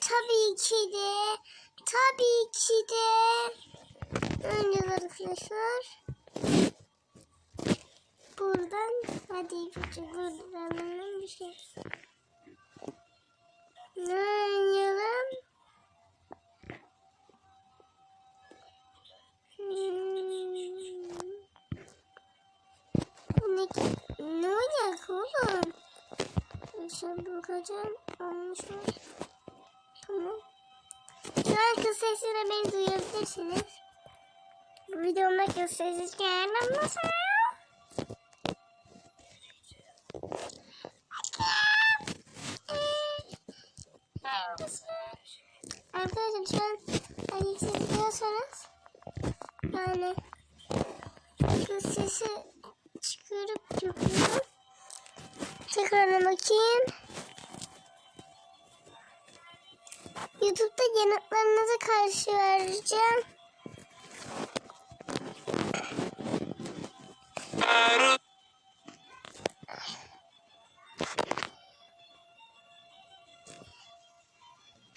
Tabii ki de. Tabii ki de. Önce arkadaşlar. Buradan hadi ipucu buradan bir şey. Şöyle bakacağım. Mu? Tamam. Şu an kız sesini beni duyabilirsiniz. Bu videomda kız sesi gelmez Arkadaşlar şu an hani siz biliyorsanız yani kız sesi çıkarıp yapıyorum. Tekrarına bakayım. YouTube'da yanıtlarınızı karşı vereceğim.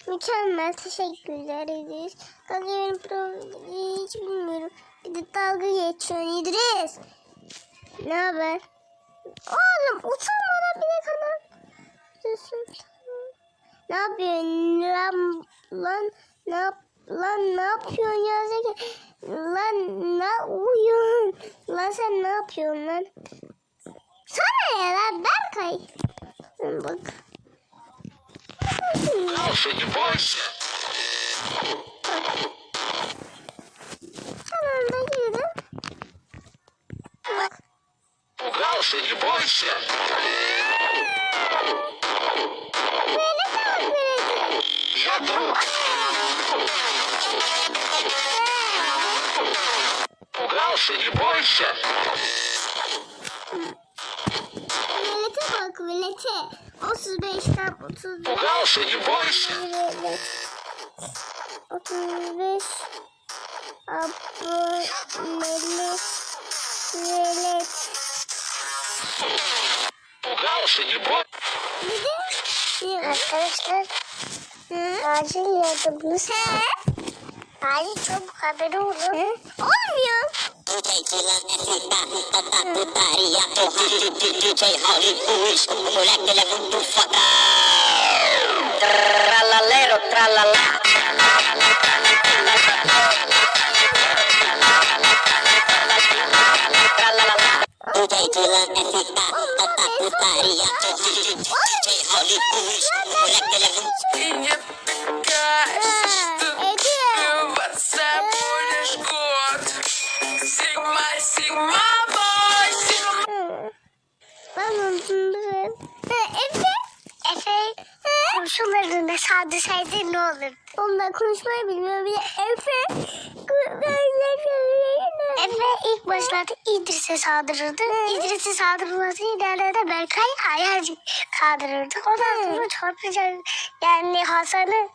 Mükemmel teşekkürler İdris. Kanka benim problemi hiç bilmiyorum. Bir de dalga geçiyorsun İdris. Ne haber? Oğlum utanmadan bir de kanal. Ne yapıyorsun lan? Lan ne yap? Lan ne yapıyorsun ya Zeki? Lan ne uyuyorsun? Lan sen ne yapıyorsun lan? Sana ya lan Berkay. Bak. Gauche burası? Böyle sağlık burası. Yapamaz. Ugalsın burası. Millete bak millete. 35'ten 35. Ugalsın burası. 35 aboneli velet. Гауше, не бойся. Bir de bir arkadaşlar acil yardımınız. He? Acil çabuk haberi olun. He? Olmuyor. DJ Dylan Da sağdı saydı ne olur. Onlar konuşmayı bilmiyor. Bir Efe. Efe ilk başlarda İdris'e saldırırdı. İdris'e saldırması ileride Berkay ayar kaldırırdı. Ondan sonra çarpacak. Yani Hasan'ı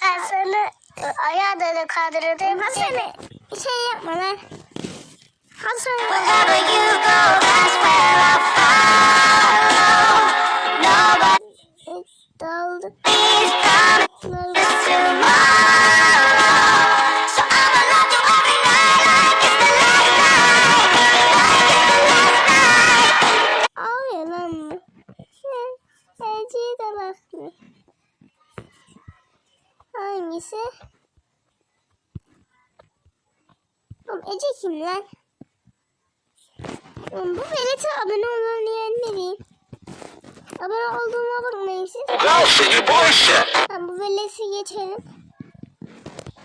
Hasan'ı ayağa da kaldırırdı. Hasan'ı şey yapma lan. Hasan. tanesi. Oğlum Ece kim lan? Oğlum bu velete abone olmanı yeğenmeliyim. Abone olduğuma bakmayın siz. Ben şey bu veleti geçelim.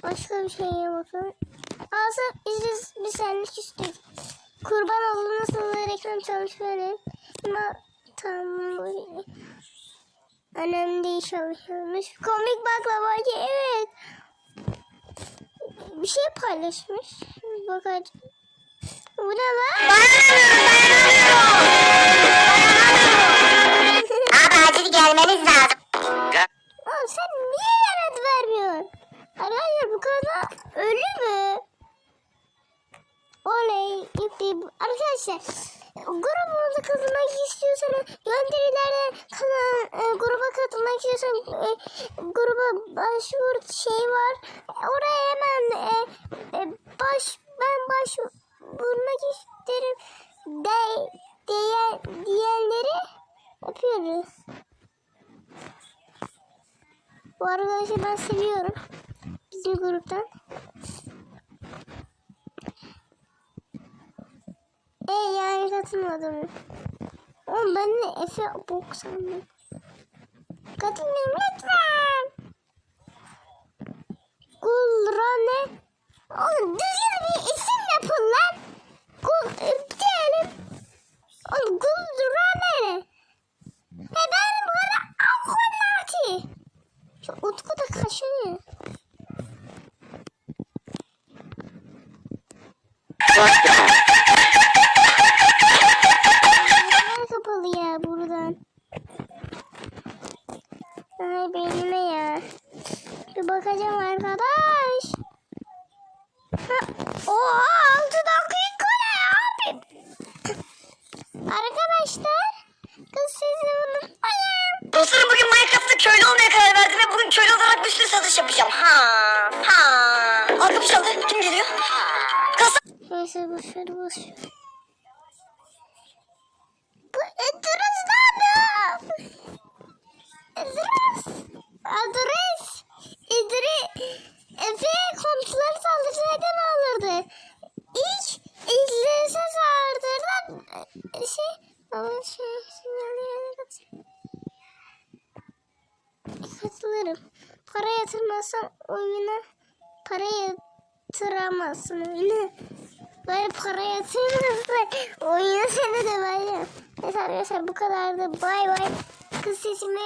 Başka bir şeye bakalım. Alsa biz bir senlik istedik. Kurban olduğuna sana reklam çalışıyorum. Ama tamam. Önemli değil çalışıyormuş. Komik baklavacı evet. Bir şey paylaşmış. Bakacağım. Bu ne lan? Abi acil gelmeniz lazım Oğlum sen niye yanıt vermiyorsun? Arkadaşlar bu kanal ölü mü? Oley. Arkadaşlar istiyorsan e, gruba başvur şey var. Oraya hemen e, e, baş ben başvurmak isterim de, diye, diyenleri yapıyoruz. Bu arkadaşı ben seviyorum. Bizim gruptan. E yani katılmadım. Oğlum ben de Efe bok sandım. Katılmayın lütfen. Gulrane. Oğlum düzgün bir isim yapın lan. Gul diyelim. Oğlum Gulrane. E benim bana Akunati. Şu Utku da kaşınıyor. Neden kapalı ya buradan? Ay beynime ya. Bir bakacağım arkadaş. Ha, oha 6 dakika ne abi? Arkadaşlar kız sizi unutmayın. Dostlarım bugün Minecraft'ta köylü olmaya karar verdim ve bugün köylü olarak bir yapacağım. Ha ha. Arka bir çaldı. Kim geliyor? Kasa. Neyse boşver boşver. Bu Edris ne yapıyor? Edris. Adres. İdri. Efe komşuları saldırsaydın yatırmazsan oyuna para yatıramazsın oyuna. Böyle para yatırmazsan oyuna seni de böyle. Neyse arkadaşlar bu kadardı. Bay bay. Kız sesimi